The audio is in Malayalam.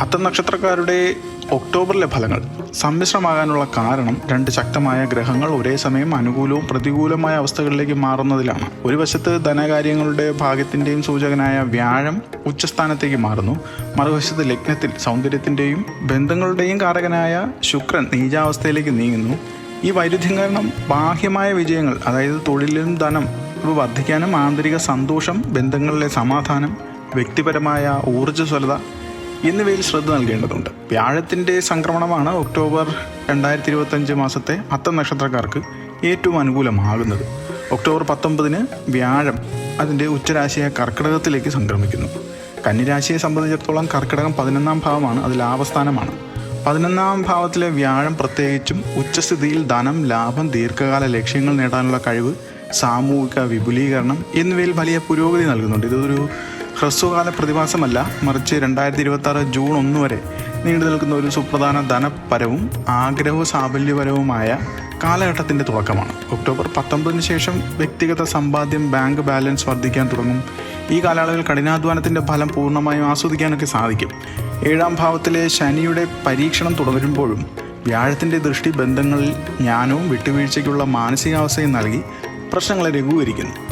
അത്തം നക്ഷത്രക്കാരുടെ ഒക്ടോബറിലെ ഫലങ്ങൾ സമ്മിശ്രമാകാനുള്ള കാരണം രണ്ട് ശക്തമായ ഗ്രഹങ്ങൾ ഒരേ സമയം അനുകൂലവും പ്രതികൂലമായ അവസ്ഥകളിലേക്ക് മാറുന്നതിലാണ്. ഒരു വശത്ത് ധനകാര്യങ്ങളുടെ ഭാഗ്യത്തിന്റെയും സൂചകനായ വ്യാഴം ഉച്ചസ്ഥാനത്തേക്ക് മാറുന്നു. മറുവശത്ത് ലഗ്നത്തിൽ സൗന്ദര്യത്തിന്റെയും ബന്ധങ്ങളുടെയും കാരകനായ ശുക്രൻ നീചാവസ്ഥയിലേക്ക് നീങ്ങുന്നു. ഈ വൈരുദ്ധ്യം കാരണം ബാഹ്യമായ വിജയങ്ങൾ അതായത് തൊഴിലും ധനം വർദ്ധിക്കാനും ആന്തരിക സന്തോഷം ബന്ധങ്ങളിലെ സമാധാനം വ്യക്തിപരമായ ഊർജസ്വലത എന്നിവയിൽ ശ്രദ്ധ നൽകേണ്ടതുണ്ട്. വ്യാഴത്തിന്റെ സംക്രമണമാണ് ഒക്ടോബർ രണ്ടായിരത്തി ഇരുപത്തഞ്ച് മാസത്തെ അത്തം നക്ഷത്രക്കാർക്ക് ഏറ്റവും അനുകൂലമാകുന്നത്. ഒക്ടോബർ പത്തൊമ്പതിന് വ്യാഴം അതിന്റെ ഉച്ചരാശിയായ കർക്കിടകത്തിലേക്ക് സംക്രമിക്കുന്നു. കന്നിരാശിയെ സംബന്ധിച്ചിടത്തോളം കർക്കിടകം പതിനൊന്നാം ഭാവമാണ് അത് ലാഭസ്ഥാനമാണ്. പതിനൊന്നാം ഭാവത്തിലെ വ്യാഴം പ്രത്യേകിച്ചും ഉച്ചസ്ഥിതിയിൽ ധനം ലാഭം ദീർഘകാല ലക്ഷ്യങ്ങൾ നേടാനുള്ള കഴിവ് സാമൂഹിക വിപുലീകരണം എന്നിവയിൽ വലിയ പുരോഗതി നൽകുന്നുണ്ട്. ഇതൊരു ഹ്രസ്വകാല പ്രതിഭാസമല്ല മറിച്ച് രണ്ടായിരത്തി ഇരുപത്തി ആറ് ജൂൺ ഒന്ന് വരെ നീണ്ടു നിൽക്കുന്ന ഒരു സുപ്രധാന ധനപരവും ആഗ്രഹ സാഫല്യപരവുമായ കാലഘട്ടത്തിന്റെ തുടക്കമാണ്. ഒക്ടോബർ പത്തൊമ്പതിന് ശേഷം വ്യക്തിഗത സമ്പാദ്യം ബാങ്ക് ബാലൻസ് വർദ്ധിക്കാൻ തുടങ്ങും. ഈ കാലയളവിൽ കഠിനാധ്വാനത്തിന്റെ ഫലം പൂർണമായും ആസ്വദിക്കാനൊക്കെ സാധിക്കും. ഏഴാം ഭാവത്തിലെ ശനിയുടെ പരീക്ഷണം തുടരുമ്പോഴും വ്യാഴത്തിന്റെ ദൃഷ്ടി ബന്ധങ്ങളിൽ ജ്ഞാനവും വിട്ടുവീഴ്ചയ്ക്കുള്ള മാനസികാവസ്ഥയും നൽകി പ്രശ്നങ്ങളെ ലഘൂകരിക്കുന്നു.